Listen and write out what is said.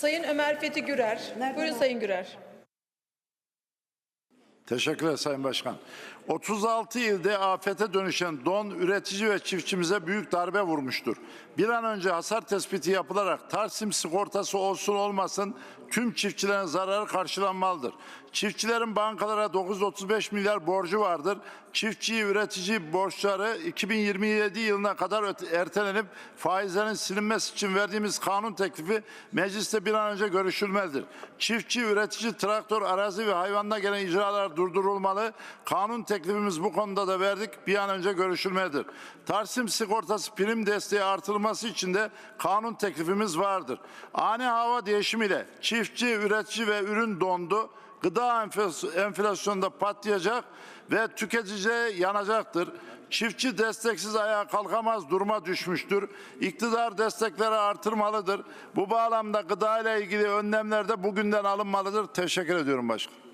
Sayın Ömer Fethi Gürer. Buyurun Sayın Gürer. Teşekkürler Sayın Başkan. 36 ilde afete dönüşen don üretici ve çiftçimize büyük darbe vurmuştur. Bir an önce hasar tespiti yapılarak Tarsim sigortası olsun olmasın tüm çiftçilerin zararı karşılanmalıdır. Çiftçilerin bankalara 935 milyar borcu vardır. Çiftçi üretici borçları 2027 yılına kadar ertelenip faizlerin silinmesi için verdiğimiz kanun teklifi mecliste bir an önce görüşülmelidir. Çiftçi, üretici, traktör, arazi ve hayvanla gelen icralar durdurulmalı. Kanun teklifimiz bu konuda da verdik. Bir an önce görüşülmelidir. Tarsim sigortası prim desteği artırılması için de kanun teklifimiz vardır. Ani hava değişimiyle çiftçi, üretici ve ürün dondu gıda enflas- enflasyonunda patlayacak ve tüketiciye yanacaktır. Çiftçi desteksiz ayağa kalkamaz duruma düşmüştür. İktidar destekleri artırmalıdır. Bu bağlamda gıda ile ilgili önlemler de bugünden alınmalıdır. Teşekkür ediyorum başkanım.